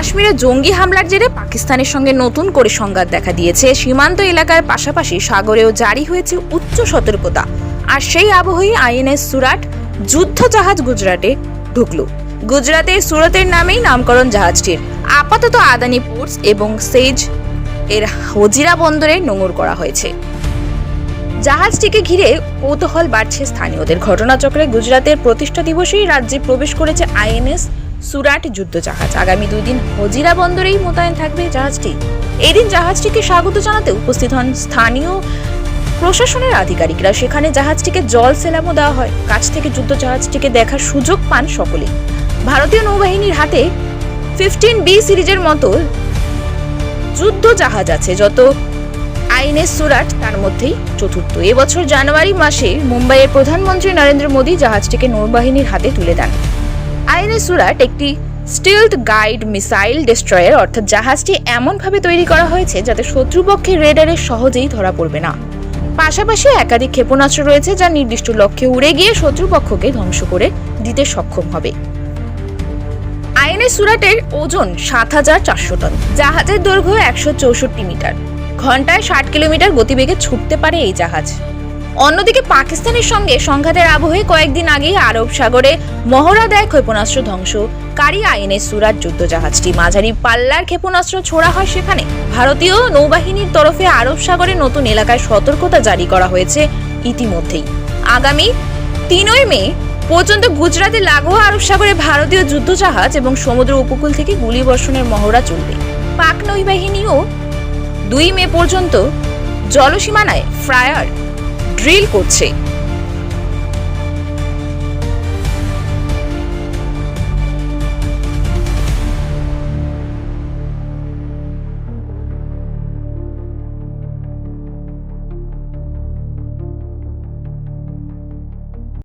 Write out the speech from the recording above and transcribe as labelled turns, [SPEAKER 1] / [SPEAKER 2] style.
[SPEAKER 1] কাশ্মীরে জঙ্গি হামলার জেরে পাকিস্তানের সঙ্গে নতুন করে সংঘাত দেখা দিয়েছে। সীমান্ত এলাকার পাশাপাশি সাগরেও জারি হয়েছে উচ্চ সতর্কতা। আর সেই আবহেই আইএনএস সুরাট যুদ্ধ জাহাজ গুজরাটে ঢুকলো। গুজরাতের সুরতের নামেই নামকরণ জাহাজটির আপাতত আদানি পোর্টস এবং সেজ এর হজিরা বন্দরে নোঙর করা হয়েছে। জাহাজটিকে ঘিরে কৌতূহল বাড়ছে স্থানীয়দের। ঘটনাচক্রে গুজরাতের প্রতিষ্ঠা দিবসেই রাজ্যে প্রবেশ করেছে আইএনএস সুরাট যুদ্ধ জাহাজ আগামী দুই দিন হজিরা বন্দরেই মোতায়েন থাকবে জাহাজটি। এই দিন জাহাজটিকে স্বাগত জানাতে উপস্থিত হন স্থানীয় প্রশাসনের আধিকারিকরা। সেখানে জাহাজটিকে জল সেলামও দেওয়া হয়। কাছ থেকে যুদ্ধ জাহাজটিকে দেখার সুযোগ পান সকলে। ভারতীয় নৌবাহিনীর হাতে ফিফটিন বি সিরিজের মতো যুদ্ধ জাহাজ আছে, যত আইএনএস সুরাট, তার মধ্যেই চতুর্থ। এবছর জানুয়ারি মাসে মুম্বাইয়ের প্রধানমন্ত্রী নরেন্দ্র মোদী জাহাজটিকে নৌবাহিনীর হাতে তুলে দেন। আইএনএস সুরাট একটি স্টিলড গাইড মিসাইল ডেস্ট্রয়ার, অর্থাৎ জাহাজটি এমনভাবে তৈরি করা হয়েছে যাতে শত্রুপক্ষের রেডারে সহজেই ধরা পড়বে না। পাশাপাশি একাধিক ক্ষেপণাস্ত্র রয়েছে যা নির্দিষ্ট লক্ষ্যে উড়ে গিয়ে শত্রুপক্ষকে ধ্বংস করে দিতে সক্ষম হবে। আইএনএস সুরাটের ওজন সাত হাজার চারশো টন, জাহাজের দৈর্ঘ্য একশো চৌষট্টি মিটার। ঘন্টায় ষাট কিলোমিটার গতিবেগে ছুটতে পারে এই জাহাজ। অন্যদিকে পাকিস্তানের সঙ্গে সংঘাতের আবহে কয়েকদিন আগেই আরব সাগরে মহড়া দেয় ক্ষেপণাস্ত্র ধ্বংসকারী আইএনএস সুরাট যুদ্ধ জাহাজটি মাঝারি পাল্লার ক্ষেপণাস্ত্র ছোড়া হয় সেখানে। ভারতীয় নৌবাহিনীর তরফে আরব সাগরে নতুন এলাকায় সতর্কতা জারি করা হয়েছে ইতিমধ্যেই। আগামী তিনই মে পর্যন্ত গুজরাতে লাগোয়া আরব সাগরে ভারতীয় যুদ্ধজাহাজ এবং সমুদ্র উপকূল থেকে গুলিবর্ষণের মহড়া চলবে। পাক নৌবাহিনীও দুই মে পর্যন্ত জলসীমানায় ফ্রায়ার ড্রিল করছে।